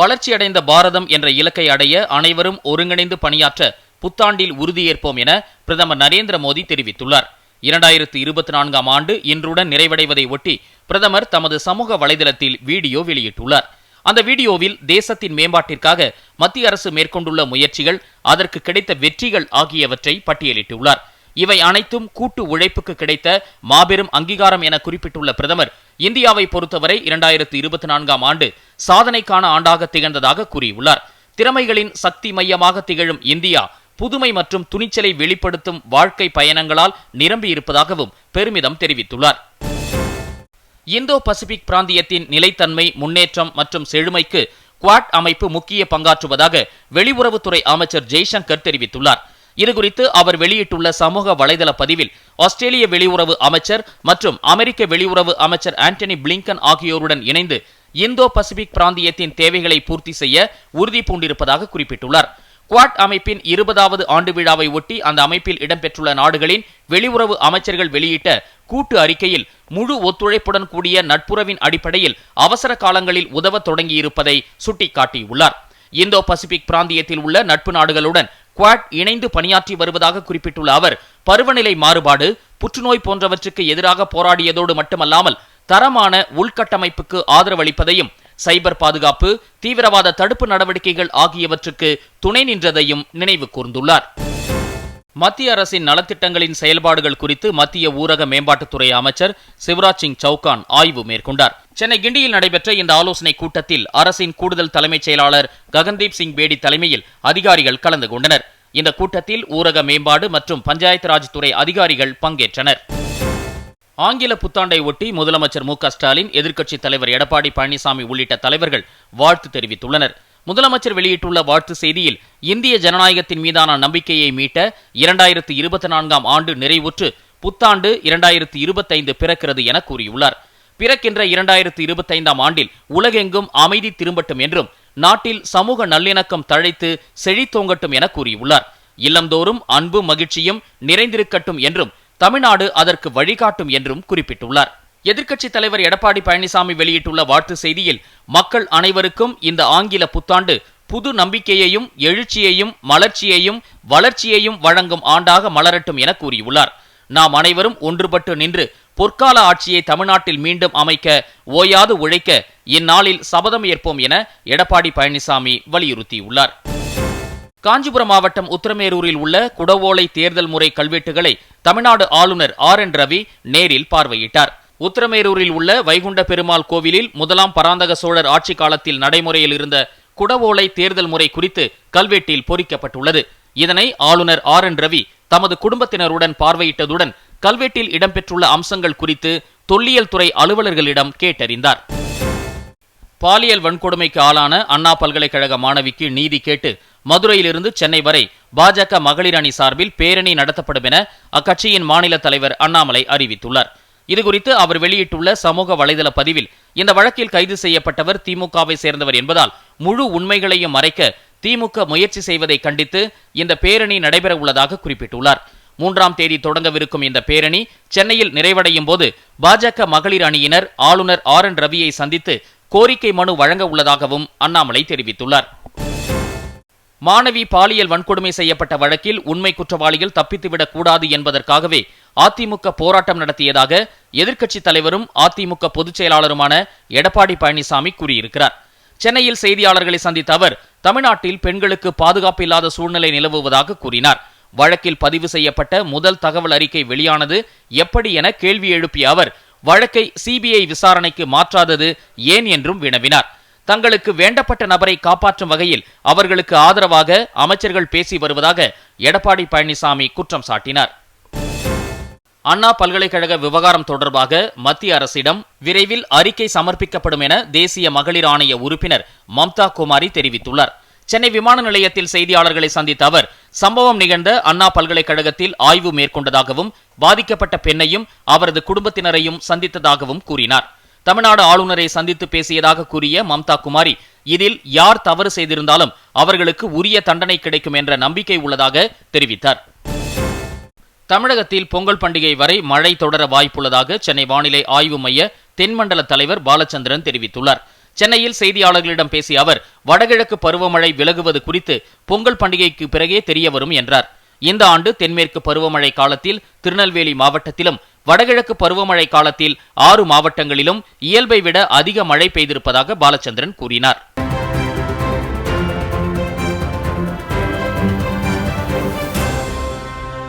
வளர்ச்சியடைந்த பாரதம் என்ற இலக்கை அடைய அனைவரும் ஒருங்கிணைந்து பணியாற்ற புத்தாண்டில் உறுதியேற்போம் என பிரதமர் நரேந்திர மோடி தெரிவித்துள்ளார். இரண்டாயிரத்து இருபத்தி நான்காம் ஆண்டு இன்றுடன் நிறைவடைவதை ஒட்டி பிரதமர் தமது சமூக வலைதளத்தில் வீடியோ வெளியிட்டுள்ளார். அந்த வீடியோவில் தேசத்தின் மேம்பாட்டிற்காக மத்திய அரசு மேற்கொண்டுள்ள முயற்சிகள் அதற்கு கிடைத்த வெற்றிகள் ஆகியவற்றை பட்டியலிட்டுள்ளார். இவை அனைத்தும் கூட்டு உழைப்புக்கு கிடைத்த மாபெரும் அங்கீகாரம் என குறிப்பிட்டுள்ள பிரதமர் இந்தியாவை பொறுத்தவரை இரண்டாயிரத்து இருபத்தி நான்காம் ஆண்டு சாதனைக்கான ஆண்டாக திகழ்ந்ததாக கூறியுள்ளார். திறமைகளின் சக்தி மையமாக திகழும் இந்தியா புதுமை மற்றும் துணிச்சலை வெளிப்படுத்தும் வாழ்க்கை பயணங்களால் நிரம்பியிருப்பதாகவும் பெருமிதம் தெரிவித்துள்ளார். இந்தோ பசிபிக் பிராந்தியத்தின் நிலைத்தன்மை முன்னேற்றம் மற்றும் செழுமைக்கு குவாட் அமைப்பு முக்கிய பங்காற்றுவதாக வெளியுறவுத்துறை அமைச்சர் ஜெய்சங்கர் தெரிவித்துள்ளார். இதுகுறித்து அவர் வெளியிட்டுள்ள சமூக வலைதள பதிவில் ஆஸ்திரேலிய வெளியுறவு அமைச்சர் மற்றும் அமெரிக்க வெளியுறவு அமைச்சர் ஆண்டனி பிளிங்கன் ஆகியோருடன் இணைந்து இந்தோ பசிபிக் பிராந்தியத்தின் தேவைகளை பூர்த்தி செய்ய உறுதி பூண்டிருப்பதாக குறிப்பிட்டுள்ளார். குவாட் அமைப்பின் இருபதாவது ஆண்டு விழாவை ஒட்டி அந்த அமைப்பில் இடம்பெற்றுள்ள நாடுகளின் வெளியுறவு அமைச்சர்கள் வெளியிட்ட கூட்டு அறிக்கையில் முழு ஒத்துழைப்புடன் கூடிய நட்புறவின் அடிப்படையில் அவசர காலங்களில் உதவ தொடங்கியிருப்பதை சுட்டிக்காட்டியுள்ளார். இந்தோ பசிபிக் பிராந்தியத்தில் உள்ள நட்பு நாடுகளுடன் குவாட் இணைந்து பணியாற்றி வருவதாக குறிப்பிட்டுள்ள அவர் பருவநிலை மாறுபாடு புற்றுநோய் போன்றவற்றுக்கு எதிராக போராடியதோடு மட்டுமல்லாமல் தரமான உள்கட்டமைப்புக்கு ஆதரவளிப்பதையும் சைபர் பாதுகாப்பு தீவிரவாத தடுப்பு நடவடிக்கைகள் ஆகியவற்றுக்கு துணை நின்றதையும் நினைவு கூர்ந்துள்ளார். மத்திய அரசின் நலத்திட்டங்களின் செயல்பாடுகள் குறித்து மத்திய ஊரக மேம்பாட்டுத்துறை அமைச்சர் சிவராஜ் சிங் சௌகான் ஆய்வு மேற்கொண்டார். சென்னை கிண்டியில் நடைபெற்ற இந்த ஆலோசனை கூட்டத்தில் அரசின் கூடுதல் தலைமைச் செயலாளர் ககன்தீப் சிங் பேடி தலைமையில் அதிகாரிகள் கலந்து கொண்டனர். இந்த கூட்டத்தில் ஊரக மேம்பாடு மற்றும் பஞ்சாயத்து ராஜ் துறை அதிகாரிகள் பங்கேற்றனர். ஆங்கில புத்தாண்டை ஒட்டி முதலமைச்சர் மு ஸ்டாலின் எதிர்க்கட்சித் தலைவர் எடப்பாடி பழனிசாமி உள்ளிட்ட தலைவர்கள் வாழ்த்து தெரிவித்துள்ளனர். முதலமைச்சர் வெளியிட்டுள்ள வாழ்த்து செய்தியில் இந்திய ஜனநாயகத்தின் மீதான நம்பிக்கையை மீட்ட இரண்டாயிரத்து இருபத்தி நான்காம் ஆண்டு நிறைவுற்று புத்தாண்டு இரண்டாயிரத்து இருபத்தைந்து பிறக்கிறது என கூறியுள்ளார். பிறக்கின்ற இரண்டாயிரத்தி இருபத்தைந்தாம் ஆண்டில் உலகெங்கும் அமைதி திரும்பட்டும் என்றும் நாட்டில் சமூக நல்லிணக்கம் தழைத்து செழித்தோங்கட்டும் என கூறியுள்ளார். இல்லந்தோறும் அன்பு மகிழ்ச்சியும் நிறைந்திருக்கட்டும் என்றும் தமிழ்நாடு அதற்கு வழிகாட்டும் என்றும் குறிப்பிட்டுள்ளார். எதிர்க்கட்சித் தலைவர் எடப்பாடி பழனிசாமி வெளியிட்டுள்ள வாழ்த்து செய்தியில் மக்கள் அனைவருக்கும் இந்த ஆங்கில புத்தாண்டு புது நம்பிக்கையையும் எழுச்சியையும் மலர்ச்சியையும் வளர்ச்சியையும் வழங்கும் ஆண்டாக மலரட்டும் என கூறியுள்ளார். நாம் அனைவரும் ஒன்றுபட்டு நின்று பொற்கால ஆட்சியை தமிழ்நாட்டில் மீண்டும் அமைக்க ஓயாது உழைக்க இந்நாளில் சபதம் ஏற்போம் என எடப்பாடி பழனிசாமி வலியுறுத்தியுள்ளார். காஞ்சிபுரம் மாவட்டம் உத்தரமேரூரில் உள்ள குடவோலை தேர்தல் முறை கல்வெட்டுகளை தமிழ்நாடு ஆளுநர் ஆர் என் ரவி நேரில் பார்வையிட்டார். உத்தரமேரூரில் உள்ள வைகுண்ட பெருமாள் கோவிலில் முதலாம் பராந்தக சோழர் ஆட்சி காலத்தில் நடைமுறையில் இருந்த குடவோலை தேர்தல் முறை குறித்து கல்வெட்டில் பொறிக்கப்பட்டுள்ளது. இதனை ஆளுநர் ஆர் என் ரவி தமது குடும்பத்தினருடன் பார்வையிட்டதுடன் கல்வெட்டில் இடம்பெற்றுள்ள அம்சங்கள் குறித்து தொல்லியல் துறை அலுவலர்களிடம் கேட்டறிந்தார். பாலியல் வன்கொடுமைக்கு ஆளான அண்ணா பல்கலைக்கழக மாணவிக்கு நீதி கேட்டு மதுரையிலிருந்து சென்னை வரை பாஜக மகளிர் அணி சார்பில் பேரணி நடத்தப்படும் என அக்கட்சியின் மாநில தலைவர் அண்ணாமலை அறிவித்துள்ளார். இதுகுறித்து அவர் வெளியிட்டுள்ள சமூக வலைதள பதிவில் இந்த வழக்கில் கைது செய்யப்பட்டவர் திமுகவை சேர்ந்தவர் என்பதால் முழு உண்மைகளையும் மறைக்க திமுக முயற்சி செய்வதை கண்டித்து இந்த பேரணி நடைபெற உள்ளதாக குறிப்பிட்டுள்ளார். மூன்றாம் தேதி தொடங்கவிருக்கும் இந்த பேரணி சென்னையில் நிறைவடையும் போது பாஜக மகளிர் அணியினர் ஆளுநர் ஆர் என் ரவியை சந்தித்து கோரிக்கை மனு வழங்க உள்ளதாகவும் அண்ணாமலை தெரிவித்துள்ளார். மாணவி பாலியல் வன்கொடுமை செய்யப்பட்ட வழக்கில் உண்மை குற்றவாளிகள் தப்பித்துவிடக் கூடாது என்பதற்காகவே அதிமுக போராட்டம் நடத்தியதாக எதிர்க்கட்சித் தலைவரும் அதிமுக பொதுச் செயலாளருமான எடப்பாடி பழனிசாமி கூறியிருக்கிறார். சென்னையில் செய்தியாளர்களை சந்தித்த அவர் தமிழ்நாட்டில் பெண்களுக்கு பாதுகாப்பு இல்லாத சூழ்நிலை நிலவுவதாக கூறினார். வழக்கில் பதிவு செய்யப்பட்ட முதல் தகவல் அறிக்கை வெளியானது எப்படி என கேள்வி எழுப்பிய அவர் வழக்கை சிபிஐ விசாரணைக்கு மாற்றாதது ஏன் என்றும் வினவினார். தங்களுக்கு வேண்டப்பட்ட நபரை காப்பாற்றும் வகையில் அவர்களுக்கு ஆதரவாக அமைச்சர்கள் பேசி வருவதாக எடப்பாடி பழனிசாமி குற்றம் சாட்டினார். அண்ணா பல்கலைக்கழக விவகாரம் தொடர்பாக மத்திய அரசிடம் விரைவில் அறிக்கை சமர்ப்பிக்கப்படும் என தேசிய மகளிர் ஆணைய உறுப்பினர் மம்தா குமாரி தெரிவித்துள்ளார். சென்னை விமான நிலையத்தில் செய்தியாளர்களை சந்தித்த அவர் சம்பவம் நிகழ்ந்த அண்ணா பல்கலைக்கழகத்தில் ஆய்வு மேற்கொண்டதாகவும் பாதிக்கப்பட்ட பெண்ணையும் அவரது குடும்பத்தினரையும் சந்தித்ததாகவும் கூறினார். தமிழ்நாடு ஆளுநரை சந்தித்து பேசியதாக கூறிய மம்தா குமாரி இதில் யார் தவறு செய்திருந்தாலும் அவர்களுக்கு உரிய தண்டனை கிடைக்கும் என்ற நம்பிக்கை உள்ளதாக தெரிவித்தார். தமிழகத்தில் பொங்கல் பண்டிகை வரை மழை தொடர வாய்ப்புள்ளதாக சென்னை வானிலை ஆய்வு மைய தென்மண்டல தலைவர் பாலச்சந்திரன் தெரிவித்துள்ளார். சென்னையில் செய்தியாளர்களிடம் பேசிய அவர் வடகிழக்கு பருவமழை விலகுவது குறித்து பொங்கல் பண்டிகைக்கு பிறகே தெரியவரும் என்றார். இந்த ஆண்டு தென்மேற்கு பருவமழை காலத்தில் திருநெல்வேலி மாவட்டத்திலும் வடகிழக்கு பருவமழை காலத்தில் ஆறு மாவட்டங்களிலும் இயல்பை விட அதிக மழை பெய்திருப்பதாக பாலச்சந்திரன் கூறினார்.